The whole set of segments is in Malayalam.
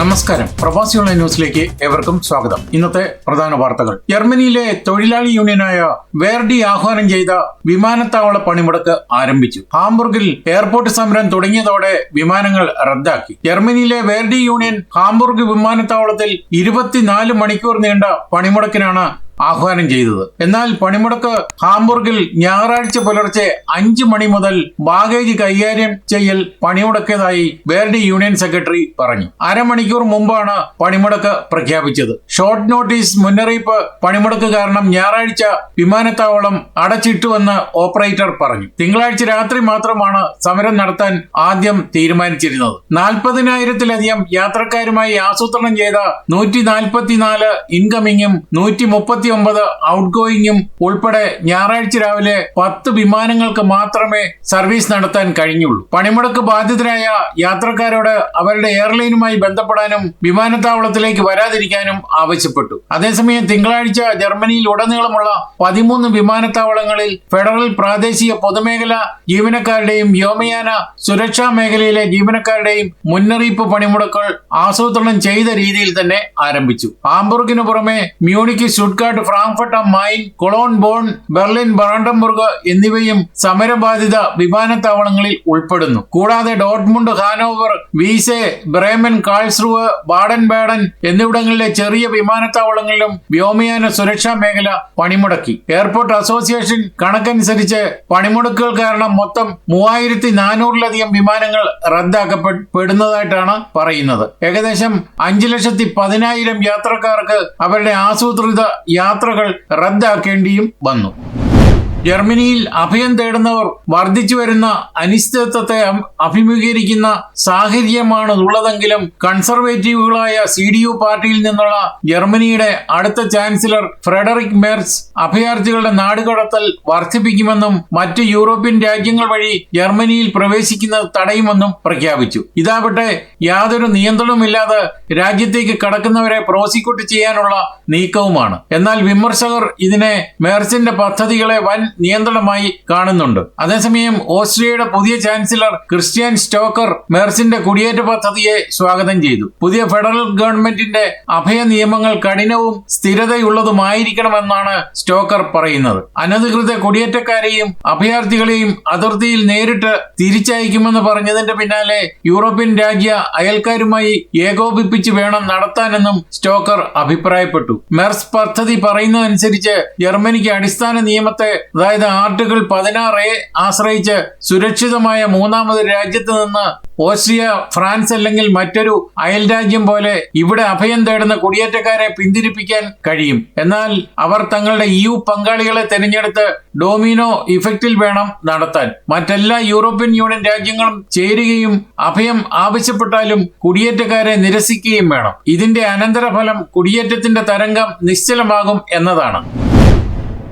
നമസ്കാരം. പ്രവാസി ഓൺലൈൻ ന്യൂസിലേക്ക് ഏവർക്കും സ്വാഗതം. ഇന്നത്തെ പ്രധാന വാർത്തകൾ. ജർമ്മനിയിലെ തൊഴിലാളി യൂണിയനായ വേർഡി ആഹ്വാനം ചെയ്ത വിമാനത്താവള പണിമുടക്ക് ആരംഭിച്ചു. ഹാംബുർഗിൽ എയർപോർട്ട് സമരം തുടങ്ങിയതോടെ വിമാനങ്ങൾ റദ്ദാക്കി. ജർമ്മനിയിലെ വേർഡി യൂണിയൻ ഹാംബുർഗ് വിമാനത്താവളത്തിൽ ഇരുപത്തിനാല് മണിക്കൂർ നീണ്ട പണിമുടക്കിനാണ് ആഹ്വാനം ചെയ്തത്. എന്നാൽ പണിമുടക്ക് ഹാംബുർഗിൽ ഞായറാഴ്ച പുലർച്ചെ അഞ്ചു മണി മുതൽ ബാഗേജ് കൈകാര്യം ചെയ്യൽ പണിമുടക്കിയതായി വേർഡി യൂണിയൻ സെക്രട്ടറി പറഞ്ഞു. അരമണിക്കൂർ മുമ്പാണ് പണിമുടക്ക് പ്രഖ്യാപിച്ചത്. ഷോർട്ട് നോട്ടീസ് മുന്നറിയിപ്പ് പണിമുടക്ക് കാരണം ഞായറാഴ്ച വിമാനത്താവളം അടച്ചിട്ടുവെന്ന് ഓപ്പറേറ്റർ പറഞ്ഞു. തിങ്കളാഴ്ച രാത്രി മാത്രമാണ് സമരം നടത്താൻ ആദ്യം തീരുമാനിച്ചിരുന്നത്. നാൽപ്പതിനായിരത്തിലധികം യാത്രക്കാരുമായി ആസൂത്രണം ചെയ്ത നൂറ്റി നാൽപ്പത്തിനാല് ഇൻകമിങ്ങും നൂറ്റി മുപ്പത്തി ഒമ്പത് ഔട്ട് ഗോയിങ്ങും ഉൾപ്പെടെ ഞായറാഴ്ച രാവിലെ പത്ത് വിമാനങ്ങൾക്ക് മാത്രമേ സർവീസ് നടത്താൻ കഴിഞ്ഞുള്ളൂ. പണിമുടക്ക് ബാധിതരായ യാത്രക്കാരോട് അവരുടെ എയർലൈനുമായി ബന്ധപ്പെടാനും വിമാനത്താവളത്തിലേക്ക് വരാതിരിക്കാനും ആവശ്യപ്പെട്ടു. അതേസമയം തിങ്കളാഴ്ച ജർമ്മനിയിൽ ഉടനീളമുള്ള പതിമൂന്ന് വിമാനത്താവളങ്ങളിൽ ഫെഡറൽ പ്രാദേശിക പൊതുമേഖല ജീവനക്കാരുടെയും വ്യോമയാന സുരക്ഷാ മേഖലയിലെ ജീവനക്കാരുടെയും മുന്നറിയിപ്പ് പണിമുടക്കുകൾ ആസൂത്രണം ചെയ്ത രീതിയിൽ തന്നെ ആരംഭിച്ചു. ആംബുർഗിനു പുറമെ Munich Stuttgart Frankfurt Frankfurt Main Cologne Bonn Berlin Brandenburg എന്നിവയും സമരബാധിത വിമാനത്താവളങ്ങളിൽ ഉൾപ്പെടുന്നു. കൂടാതെ Dortmund Hanover Weeze Bremen Karlsruhe Baden Baden എന്നിവിടങ്ങളിലെ ചെറിയ വിമാനത്താവളങ്ങളിലും വ്യോമയാന സുരക്ഷാ മേഖല പണിമുടക്കി. എയർപോർട്ട് അസോസിയേഷൻ കണക്കനുസരിച്ച് പണിമുടക്കുകൾ കാരണം മൊത്തം മൂവായിരത്തി നാനൂറിലധികം വിമാനങ്ങൾ റദ്ദാക്കപ്പെടുന്നതായിട്ടാണ് പറയുന്നത്. ഏകദേശം അഞ്ചു ലക്ഷത്തി പതിനായിരം യാത്രക്കാർക്ക് അവരുടെ ആസൂത്രിത യാത്രകൾ റദ്ദാക്കേണ്ടിയും വന്നു. ജർമ്മനിയിൽ അഭയം തേടുന്നവർ വർദ്ധിച്ചു വരുന്ന അനിശ്ചിതത്വത്തെ അഭിമുഖീകരിക്കുന്ന സാഹചര്യമാണ് ഉള്ളതെങ്കിലും കൺസർവേറ്റീവുകളായ സി ഡി യു പാർട്ടിയിൽ നിന്നുള്ള ജർമ്മനിയുടെ അടുത്ത ചാൻസലർ ഫ്രെഡറിക് മെർസ് അഭയാർത്ഥികളുടെ നാടുകടത്തൽ വർദ്ധിപ്പിക്കുമെന്നും മറ്റ് യൂറോപ്യൻ രാജ്യങ്ങൾ വഴി ജർമ്മനിയിൽ പ്രവേശിക്കുന്നത് തടയുമെന്നും പ്രഖ്യാപിച്ചു. ഇതാവട്ടെ യാതൊരു നിയന്ത്രണവുമില്ലാതെ രാജ്യത്തേക്ക് കടക്കുന്നവരെ പ്രോസിക്യൂട്ട് ചെയ്യാനുള്ള നീക്കവുമാണ്. എന്നാൽ വിമർശകർ ഇതിനെ മേർസിന്റെ പദ്ധതികളെ വൻ നിയന്ത്രണമായി കാണുന്നുണ്ട്. അതേസമയം ഓസ്ട്രിയയുടെ പുതിയ ചാൻസലർ ക്രിസ്ത്യൻ സ്റ്റോക്കർ മെർസിന്റെ കുടിയേറ്റ പദ്ധതിയെ സ്വാഗതം ചെയ്തു. പുതിയ ഫെഡറൽ ഗവൺമെന്റിന്റെ അഭയ നിയമങ്ങൾ കഠിനവും സ്ഥിരതയുള്ളതുമായിരിക്കണമെന്നാണ് സ്റ്റോക്കർ പറയുന്നത്. അനധികൃത കുടിയേറ്റക്കാരെയും അഭയാർത്ഥികളെയും അതിർത്തിയിൽ നേരിട്ട് തിരിച്ചയക്കുമെന്ന് പറഞ്ഞതിന്റെ പിന്നാലെ യൂറോപ്യൻ രാജ്യ അയൽക്കാരുമായി ഏകോപിപ്പിച്ച് വേണം നടത്താനെന്നും സ്റ്റോക്കർ അഭിപ്രായപ്പെട്ടു. മെർസ് പദ്ധതി പറയുന്നതനുസരിച്ച് ജർമ്മനിക്ക് അടിസ്ഥാന നിയമത്തെ അതായത് ആർട്ടിക്കിൾ പതിനാറ് ആശ്രയിച്ച് സുരക്ഷിതമായ മൂന്നാമത് രാജ്യത്ത് നിന്ന് ഓസ്ട്രിയ ഫ്രാൻസ് അല്ലെങ്കിൽ മറ്റൊരു അയൽ രാജ്യം പോലെ ഇവിടെ അഭയം തേടുന്ന കുടിയേറ്റക്കാരെ പിന്തിരിപ്പിക്കാൻ കഴിയും. എന്നാൽ അവർ തങ്ങളുടെ യു പങ്കാളികളെ തെരഞ്ഞെടുത്ത് ഡോമിനോ ഇഫക്റ്റിൽ വേണം നടത്താൻ. മറ്റെല്ലാ യൂറോപ്യൻ യൂണിയൻ രാജ്യങ്ങളും ചേരുകയും അഭയം ആവശ്യപ്പെട്ടാലും കുടിയേറ്റക്കാരെ നിരസിക്കുകയും വേണം. ഇതിന്റെ അനന്തരഫലം കുടിയേറ്റത്തിന്റെ തരംഗം നിശ്ചലമാകും എന്നതാണ്.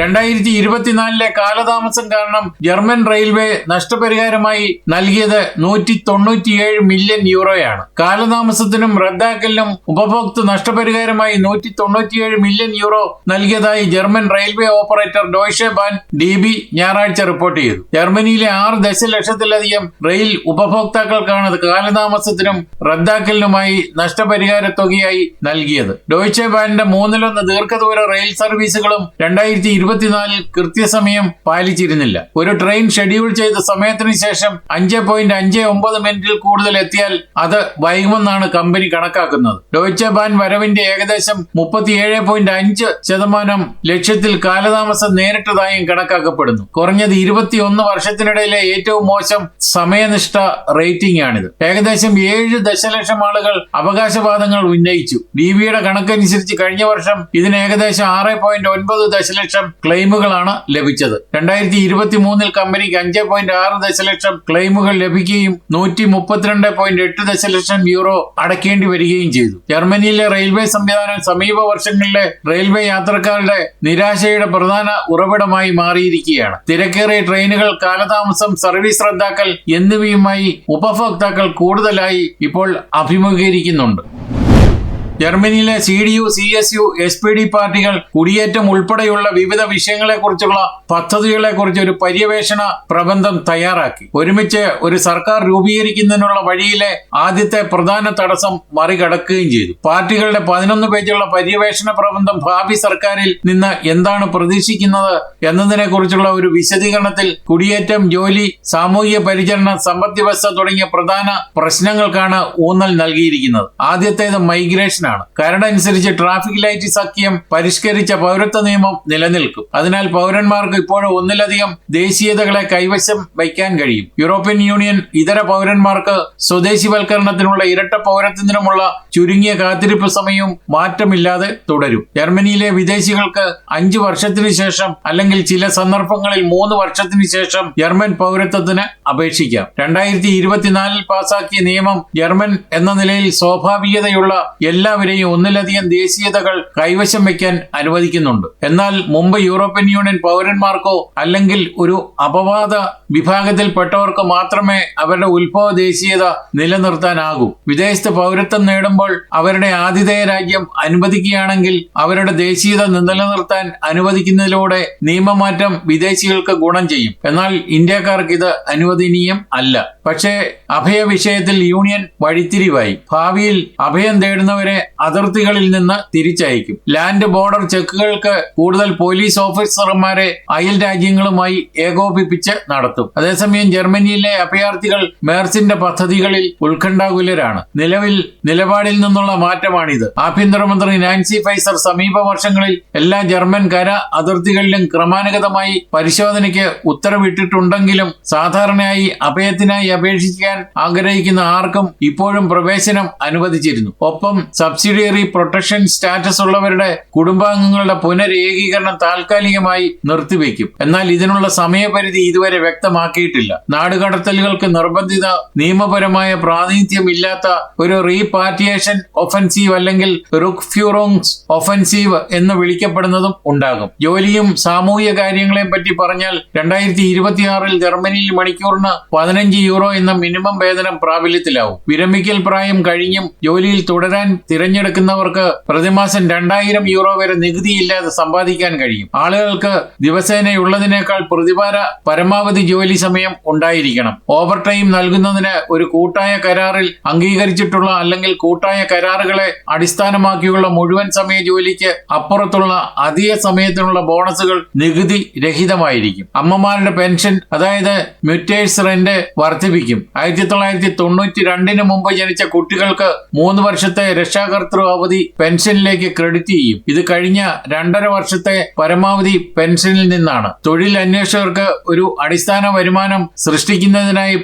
രണ്ടായിരത്തി ഇരുപത്തിനാലിലെ കാലതാമസം കാരണം ജർമ്മൻ റെയിൽവേ നഷ്ടപരിഹാരമായി നൽകിയത് നൂറ്റി തൊണ്ണൂറ്റിയേഴ് മില്യൺ യൂറോയാണ്. കാലതാമസത്തിനും റദ്ദാക്കലിനും ഉപഭോക്തൃ നഷ്ടപരിഹാരമായി നൂറ്റി തൊണ്ണൂറ്റിയേഴ് മില്യൺ യൂറോ നൽകിയതായി German railway operator Deutsche Bahn D B ഞായറാഴ്ച റിപ്പോർട്ട് ചെയ്തു. ജർമ്മനിയിലെ ആറ് ദശലക്ഷത്തിലധികം റെയിൽ ഉപഭോക്താക്കൾക്കാണ് കാലതാമസത്തിനും റദ്ദാക്കലിനുമായി നഷ്ടപരിഹാര തുകയായി നൽകിയത്. ഡോയ്ച്ചെ ബാനിന്റെ മൂന്നിലൊന്ന് ദീർഘദൂര റെയിൽ സർവീസുകളും രണ്ടായിരത്തി ഇരുപത്തിനാലിൽ കൃത്യസമയം പാലിച്ചിരുന്നില്ല. ഒരു ട്രെയിൻ ഷെഡ്യൂൾ ചെയ്ത സമയത്തിന് ശേഷം അഞ്ച് പോയിന്റ് അഞ്ച് ഒമ്പത് മിനിറ്റിൽ കൂടുതൽ എത്തിയാൽ അത് വൈകുമെന്നാണ് കമ്പനി കണക്കാക്കുന്നത്. ഡോയ്ച്ച ബാൻ വരവിന്റെ ഏകദേശം മുപ്പത്തിയേഴ് പോയിന്റ് അഞ്ച് ശതമാനം ലക്ഷ്യത്തിൽ കാലതാമസം നേരിട്ടതായും കണക്കാക്കപ്പെടുന്നു. കുറഞ്ഞത് ഇരുപത്തിയൊന്ന് വർഷത്തിനിടയിലെ ഏറ്റവും മോശം സമയനിഷ്ഠ റേറ്റിംഗ് ആണിത് ഏകദേശം ഏഴ് ദശലക്ഷം ആളുകൾ അവകാശവാദങ്ങൾ ഉന്നയിച്ചു. ഡി ബിയുടെ കണക്കനുസരിച്ച് കഴിഞ്ഞ വർഷം ഇതിന് ഏകദേശം ആറ് പോയിന്റ് ഒൻപത് ദശലക്ഷം ക്ലെയിമുകളാണ് ലഭിച്ചത്. രണ്ടായിരത്തി ഇരുപത്തി മൂന്നിൽ കമ്പനിക്ക് അഞ്ച് പോയിന്റ് ആറ് ദശലക്ഷം ക്ലെയിമുകൾ ലഭിക്കുകയും നൂറ്റി മുപ്പത്തിരണ്ട് പോയിന്റ് എട്ട് ദശലക്ഷം യൂറോ അടയ്ക്കേണ്ടി വരികയും ചെയ്തു. ജർമ്മനിയിലെ റെയിൽവേ സംവിധാനം സമീപ വർഷങ്ങളിലെ റെയിൽവേ യാത്രക്കാരുടെ നിരാശയുടെ പ്രധാന ഉറവിടമായി മാറിയിരിക്കുകയാണ്. തിരക്കേറിയ ട്രെയിനുകൾ കാലതാമസം സർവീസ് റദ്ദാക്കൽ എന്നിവയുമായി ഉപഭോക്താക്കൾ കൂടുതലായി ഇപ്പോൾ അഭിമുഖീകരിക്കുന്നുണ്ട്. ജർമ്മനിയിലെ C D U C S U S P D പാർട്ടികൾ കുടിയേറ്റം ഉൾപ്പെടെയുള്ള വിവിധ വിഷയങ്ങളെക്കുറിച്ചുള്ള പദ്ധതികളെക്കുറിച്ച് ഒരു പര്യവേഷണ പ്രബന്ധം തയ്യാറാക്കി. ഒരുമിച്ച് ഒരു സർക്കാർ രൂപീകരിക്കുന്നതിനുള്ള വഴിയിലെ ആദ്യത്തെ പ്രധാന തടസ്സം മറികടക്കുകയും ചെയ്തു. പാർട്ടികളുടെ പതിനൊന്ന് പേജുള്ള പര്യവേഷണ പ്രബന്ധം ഭാവി സർക്കാരിൽ നിന്ന് എന്താണ് പ്രതീക്ഷിക്കുന്നത് എന്നതിനെ കുറിച്ചുള്ള ഒരു വിശദീകരണത്തിൽ കുടിയേറ്റം ജോലി സാമൂഹിക പരിചരണം സമ്പദ് വ്യവസ്ഥ തുടങ്ങിയ പ്രധാന പ്രശ്നങ്ങൾക്കാണ് ഊന്നൽ നൽകിയിരിക്കുന്നത്. ആദ്യത്തേത് മൈഗ്രേഷൻ ആണ് കരട് അനുസരിച്ച് ട്രാഫിക് ലൈറ്റ് സഖ്യം പരിഷ്കരിച്ച പൗരത്വ നിയമം നിലനിൽക്കും. അതിനാൽ പൗരന്മാർക്ക് ഇപ്പോഴും ഒന്നിലധികം ദേശീയതകളെ കൈവശം വയ്ക്കാൻ കഴിയും. യൂറോപ്യൻ യൂണിയൻ ഇതര പൗരന്മാർക്ക് സ്വദേശിവൽക്കരണത്തിനുള്ള ഇരട്ട പൗരത്വത്തിനുമുള്ള ചുരുങ്ങിയ കാത്തിരിപ്പ് സമയവും മാറ്റമില്ലാതെ തുടരും. ജർമ്മനിയിലെ വിദേശികൾക്ക് അഞ്ചു വർഷത്തിനു ശേഷം അല്ലെങ്കിൽ ചില സന്ദർഭങ്ങളിൽ മൂന്ന് വർഷത്തിനു ശേഷം ജർമ്മൻ പൗരത്വത്തിന് അപേക്ഷിക്കാം. രണ്ടായിരത്തി ഇരുപത്തിനാലിൽ പാസാക്കിയ നിയമം ജർമ്മൻ എന്ന നിലയിൽ സ്വാഭാവികതയുള്ള എല്ലാവരെയും ഒന്നിലധികം ദേശീയതകൾ കൈവശം വയ്ക്കാൻ അനുവദിക്കുന്നുണ്ട്. എന്നാൽ മുമ്പ് യൂറോപ്യൻ യൂണിയൻ പൗരന്മാർക്കോ അല്ലെങ്കിൽ ഒരു അപവാദ വിഭാഗത്തിൽപ്പെട്ടവർക്ക് മാത്രമേ അവരുടെ ഉത്ഭവ ദേശീയത നിലനിർത്താനാകൂ. വിദേശത്ത് പൗരത്വം നേടുമ്പോൾ അവരുടെ ആതിഥേയ രാജ്യം അനുവദിക്കുകയാണെങ്കിൽ അവരുടെ ദേശീയത നിലനിർത്താൻ അനുവദിക്കുന്നതിലൂടെ നിയമമാറ്റം വിദേശികൾക്ക് ഗുണം ചെയ്യും. എന്നാൽ ഇന്ത്യക്കാർക്ക് ഇത് അനുവദനീയം അല്ല. പക്ഷേ അഭയ വിഷയത്തിൽ യൂണിയൻ വഴിത്തിരിവായി. ഭാവിയിൽ അഭയം തേടുന്നവരെ അതിർത്തികളിൽ നിന്ന് തിരിച്ചയക്കും. ലാൻഡ് ബോർഡർ ചെക്കുകൾക്ക് കൂടുതൽ പോലീസ് ഓഫീസർമാരെ അയൽ രാജ്യങ്ങളുമായി ഏകോപിപ്പിച്ച് നടത്തും. അതേസമയം ജർമ്മനിയിലെ അഭയാർത്ഥികൾ മേർസിന്റെ പദ്ധതികളിൽ ഉത്കണ്ഠാകുലരാണ്. നിലവിൽ നിലപാടിൽ നിന്നുള്ള മാറ്റമാണിത്. ആഭ്യന്തരമന്ത്രി നാൻസി ഫൈസർ സമീപ വർഷങ്ങളിൽ എല്ലാ ജർമ്മൻ കര അതിർത്തികളിലും ക്രമാനുഗതമായി പരിശോധനയ്ക്ക് ഉത്തരവിട്ടിട്ടുണ്ടെങ്കിലും സാധാരണയായി അഭയത്തിനായി അപേക്ഷിക്കാൻ ആഗ്രഹിക്കുന്ന ആർക്കും ഇപ്പോഴും പ്രവേശനം അനുവദിച്ചിരുന്നു. ഒപ്പം സബ്സിഡിയറി പ്രൊട്ടക്ഷൻ സ്റ്റാറ്റസ് ഉള്ളവരുടെ കുടുംബാംഗങ്ങളുടെ പുനരേകീകരണം താൽക്കാലികമായി നിർത്തിവെക്കും. എന്നാൽ ഇതിനുള്ള സമയപരിധി ഇതുവരെ വ്യക്തമാക്കിയിട്ടില്ല. നാടുകടത്തലുകൾക്ക് നിർബന്ധിത നിയമപരമായ പ്രാതിനിധ്യമില്ലാത്ത ഒരു റീപാർട്ടിയേഷൻ ഒഫൻസീവ് അല്ലെങ്കിൽ റുക് ഫ്യൂറോങ്സ് ഒഫൻസീവ് എന്ന് വിളിക്കപ്പെടുന്നതും ഉണ്ടാകും. ജോലിയും സാമൂഹിക കാര്യങ്ങളെയും പറ്റി പറഞ്ഞാൽ രണ്ടായിരത്തി ഇരുപത്തിയാറിൽ ജർമ്മനിയിൽ മണിക്കൂറിന് പതിനഞ്ച് യൂറോ എന്ന മിനിമം വേതനം പ്രാബല്യത്തിലാവും. വിരമിക്കൽ പ്രായം കഴിഞ്ഞും ജോലിയിൽ തുടരാൻ തിരഞ്ഞെടുക്കുന്നവർക്ക് പ്രതിമാസം രണ്ടായിരം യൂറോ വരെ നികുതിയില്ലാതെ സമ്പാദിക്കാൻ കഴിയും. ആളുകൾക്ക് ദിവസേനയുള്ളതിനേക്കാൾ പ്രതിവാര പരമാവധി ജോലി സമയം ഉണ്ടായിരിക്കണം. ഓവർ ടൈം നൽകുന്നതിന് ഒരു കൂട്ടായ കരാറിൽ അംഗീകരിച്ചിട്ടുള്ള അല്ലെങ്കിൽ കൂട്ടായ കരാറുകളെ അടിസ്ഥാനമാക്കിയുള്ള മുഴുവൻ സമയ ജോലിക്ക് അപ്പുറത്തുള്ള അധിക സമയത്തിനുള്ള ബോണസുകൾ നികുതി രഹിതമായിരിക്കും. അമ്മമാരുടെ പെൻഷൻ അതായത് മ്യൂറ്റേഴ്സ് റെന്റ് വർദ്ധിപ്പിക്കും. ആയിരത്തി തൊള്ളായിരത്തി തൊണ്ണൂറ്റി രണ്ടിന് മുമ്പ് ജനിച്ച കുട്ടികൾക്ക് മൂന്ന് വർഷത്തെ രക്ഷാകർതൃ അവധി പെൻഷനിലേക്ക് ക്രെഡിറ്റ് ചെയ്യും. ഇത് കഴിഞ്ഞ രണ്ടര വർഷത്തെ പരമാവധി പെൻഷനിൽ നിന്നാണ്. തൊഴിൽ അന്വേഷകർക്ക് ഒരു അടിസ്ഥാന വരുമാനം സൃഷ്ടിക്കുന്നതിനായി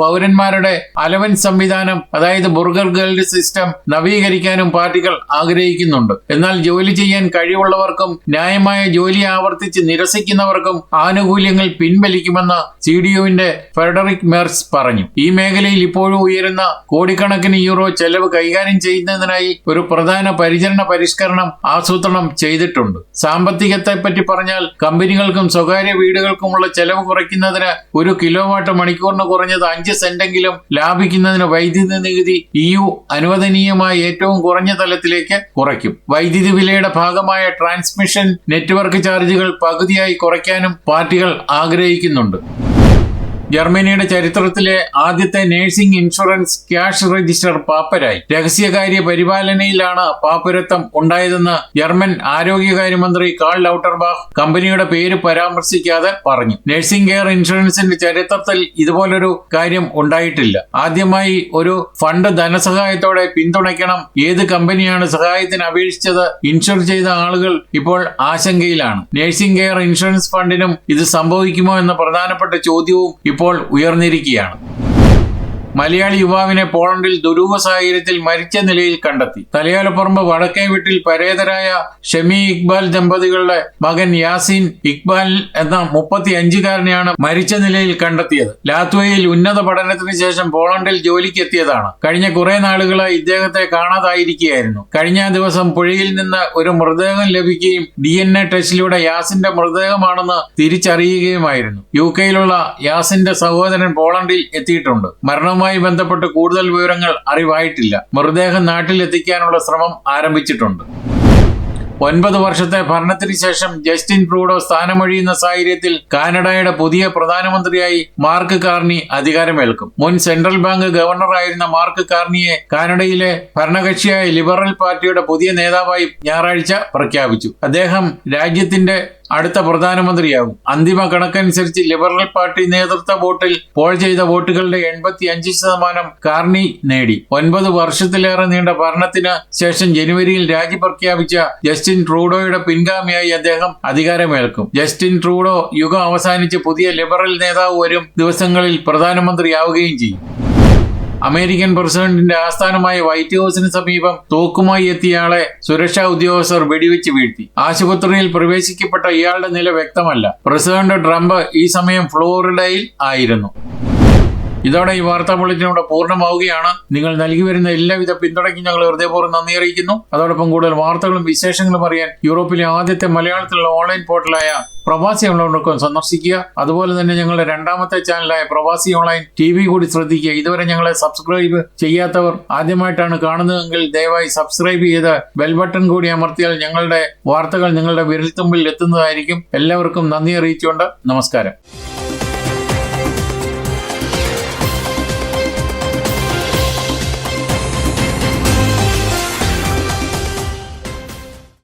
പൗരന്മാരുടെ അലവൻസ് സംവിധാനം അതായത് ബുർഗർ ഗേൾഡ് സിസ്റ്റം നവീകരിക്കാനും പാർട്ടികൾ ആഗ്രഹിക്കുന്നുണ്ട്. എന്നാൽ ജോലി ചെയ്യാൻ കഴിവുള്ളവർക്കും ന്യായമായ ജോലി ആവർത്തിച്ച് നിരസിക്കുന്നവർക്കും ആനുകൂല്യങ്ങൾ പിൻവലിക്കുമെന്ന് സി ഡി യുവിന്റെ ഫെഡറിക് മെർസ് പറഞ്ഞു. ഈ മേഖലയിൽ ഇപ്പോഴും ഉയരുന്ന കോടിക്കണക്കിന് യൂറോ ചെലവ് കൈകാര്യം ചെയ്യുന്നതിനായി ഒരു പ്രധാന പരിചരണ പരിഷ്കരണം ആസൂത്രണം ചെയ്തിട്ടുണ്ട്. സാമ്പത്തികത്തെ പറ്റി പറഞ്ഞാൽ കമ്പനികൾക്കും സ്വകാര്യ വീടുകൾക്കുമുള്ള ചെലവ് കുറയ്ക്കുന്നതിന് ഒരു കിലോവാട്ട് മണിക്കൂറിന് കുറഞ്ഞത് അഞ്ച് സെന്റെങ്കിലും ലാഭിക്കുന്നതിന് വൈദ്യുതി നികുതി ഇ യു അനുവദനീയമായ ഏറ്റവും കുറഞ്ഞ തലത്തിലേക്ക് കുറയ്ക്കും. വൈദ്യുതി വിലയുടെ ഭാഗമായ ട്രാൻസ്മിഷൻ നെറ്റ്വർക്ക് ചാർജുകൾ പകുതിയായി കുറയ്ക്കാനും പാർട്ടികൾ ആഗ്രഹിക്കുന്നുണ്ട്. ജർമ്മനിയുടെ ചരിത്രത്തിലെ ആദ്യത്തെ നഴ്സിംഗ് ഇൻഷുറൻസ് ക്യാഷ് രജിസ്റ്റർ പാപ്പരായി. രഹസ്യകാര്യ പരിപാലനയിലാണ് പാപ്പരത്വം ഉണ്ടായതെന്ന് ജർമ്മൻ ആരോഗ്യകാര്യമന്ത്രി കാൾ ലൌട്ടർബാഹ് കമ്പനിയുടെ പേര് പരാമർശിക്കാതെ പറഞ്ഞു. നഴ്സിംഗ് കെയർ ഇൻഷുറൻസിന്റെ ചരിത്രത്തിൽ ഇതുപോലൊരു കാര്യം ഉണ്ടായിട്ടില്ല. ആദ്യമായി ഒരു ഫണ്ട് ധനസഹായത്തോടെ പിന്തുണയ്ക്കണം ഏത് കമ്പനിയാണ് സഹായത്തിന് അപേക്ഷിച്ചത് ഇൻഷുർ ചെയ്ത ആളുകൾ ഇപ്പോൾ ആശങ്കയിലാണ്. നഴ്സിംഗ് കെയർ ഇൻഷുറൻസ് ഫണ്ടിനും ഇത് സംഭവിക്കുമോ എന്ന പ്രധാനപ്പെട്ട ചോദ്യവും ഇപ്പോൾ ഉയർന്നിരിക്കുകയാണ്. മലയാളി യുവാവിനെ പോളണ്ടിൽ ദുരൂഹ സാഹചര്യത്തിൽ മരിച്ച നിലയിൽ കണ്ടെത്തി. തലയാലപ്പറമ്പ് വടക്കേ വീട്ടിൽ പരേതരായ ഷമി ഇക്ബാൽ ദമ്പതികളുടെ മകൻ യാസിൻ ഇക്ബാൽ എന്ന മുപ്പത്തി അഞ്ചുകാരനെയാണ് മരിച്ച നിലയിൽ കണ്ടെത്തിയത്. ലാത്വയിൽ ഉന്നത പഠനത്തിന് ശേഷം പോളണ്ടിൽ ജോലിക്ക് എത്തിയതാണ്. കഴിഞ്ഞ കുറെ നാളുകളായി ഇദ്ദേഹത്തെ കാണാതായിരിക്കുകയായിരുന്നു. കഴിഞ്ഞ ദിവസം പുഴയിൽ നിന്ന് ഒരു മൃതദേഹം ലഭിക്കുകയും ഡി എൻ എ ടെസ്റ്റിലൂടെ യാസിന്റെ മൃതദേഹമാണെന്ന് തിരിച്ചറിയുകയുമായിരുന്നു. യു കെയിലുള്ള യാസിന്റെ സഹോദരൻ പോളണ്ടിൽ എത്തിയിട്ടുണ്ട്. മരണവുമായി മരണവുമായി ബന്ധപ്പെട്ട് കൂടുതൽ വിവരങ്ങൾ അറിവായിട്ടില്ല. മൃതദേഹം നാട്ടിലെത്തിക്കാനുള്ള ശ്രമം ആരംഭിച്ചിട്ടുണ്ട്. ഒൻപത് വർഷത്തെ ഭരണത്തിന് ശേഷം ജസ്റ്റിൻ ട്രൂഡോ സ്ഥാനമൊഴിയുന്ന സാഹചര്യത്തിൽ കാനഡയുടെ പുതിയ പ്രധാനമന്ത്രിയായി മാർക്ക് കാർണി അധികാരമേൽക്കും. മുൻ സെൻട്രൽ ബാങ്ക് ഗവർണറായിരുന്ന മാർക്ക് കാർണിയെ കാനഡയിലെ ഭരണകക്ഷിയായ ലിബറൽ പാർട്ടിയുടെ പുതിയ നേതാവായി ഞായറാഴ്ച പ്രഖ്യാപിച്ചു. അദ്ദേഹം രാജ്യത്തിന്റെ അടുത്ത പ്രധാനമന്ത്രിയാകും അന്തിമ കണക്കനുസരിച്ച് ലിബറൽ പാർട്ടി നേതൃത്വ വോട്ടിൽ പോൾ ചെയ്ത വോട്ടുകളുടെ എൺപത്തി അഞ്ച് ശതമാനം കാർണി നേടി. ഒൻപത് വർഷത്തിലേറെ നീണ്ട ഭരണത്തിന് ശേഷം ജനുവരിയിൽ രാജി പ്രഖ്യാപിച്ച ജസ്റ്റിൻ ട്രൂഡോയുടെ പിൻഗാമിയായി അദ്ദേഹം അധികാരമേൽക്കും. ജസ്റ്റിൻ ട്രൂഡോ യുഗം അവസാനിച്ച് പുതിയ ലിബറൽ നേതാവ് വരും ദിവസങ്ങളിൽ പ്രധാനമന്ത്രിയാവുകയും ചെയ്യും. അമേരിക്കൻ പ്രസിഡന്റിന്റെ ആസ്ഥാനമായ വൈറ്റ് ഹൌസിന് സമീപം തോക്കുമായി എത്തിയയാളെ സുരക്ഷാ ഉദ്യോഗസ്ഥർ വെടിവെച്ച് വീഴ്ത്തി. ആശുപത്രിയിൽ പ്രവേശിക്കപ്പെട്ട ഇയാളുടെ നില വ്യക്തമല്ല. പ്രസിഡന്റ് ട്രംപ് ഈ സമയം ഫ്ലോറിഡയിൽ ആയിരുന്നു. ഇതോടെ ഈ വാർത്താ ബുള്ളറ്റിൻ ഇവിടെ പൂർണമാവുകയാണ്. നിങ്ങൾ നൽകി വരുന്ന എല്ലാവിധ പിന്തുണയ്ക്കും ഞങ്ങൾ ഹൃദയപൂർവം നന്ദി അറിയിക്കുന്നു. അതോടൊപ്പം കൂടുതൽ വാർത്തകളും വിശേഷങ്ങളും അറിയാൻ യൂറോപ്പിലെ ആദ്യത്തെ മലയാളത്തിലുള്ള ഓൺലൈൻ പോർട്ടലായ പ്രവാസി ഓൺലൈനൊക്കെ സന്ദർശിക്കുക. അതുപോലെ തന്നെ ഞങ്ങളുടെ രണ്ടാമത്തെ ചാനലായ പ്രവാസി ഓൺലൈൻ ടി വി കൂടി ശ്രദ്ധിക്കുക. ഇതുവരെ ഞങ്ങളെ സബ്സ്ക്രൈബ് ചെയ്യാത്തവർ ആദ്യമായിട്ടാണ് കാണുന്നതെങ്കിൽ ദയവായി സബ്സ്ക്രൈബ് ചെയ്ത് ബെൽ ബട്ടൺ കൂടി അമർത്തിയാൽ ഞങ്ങളുടെ വാർത്തകൾ നിങ്ങളുടെ വിരൽത്തുമ്പിൽ എത്തുന്നതായിരിക്കും. എല്ലാവർക്കും നന്ദി അറിയിച്ചുകൊണ്ട് നമസ്കാരം.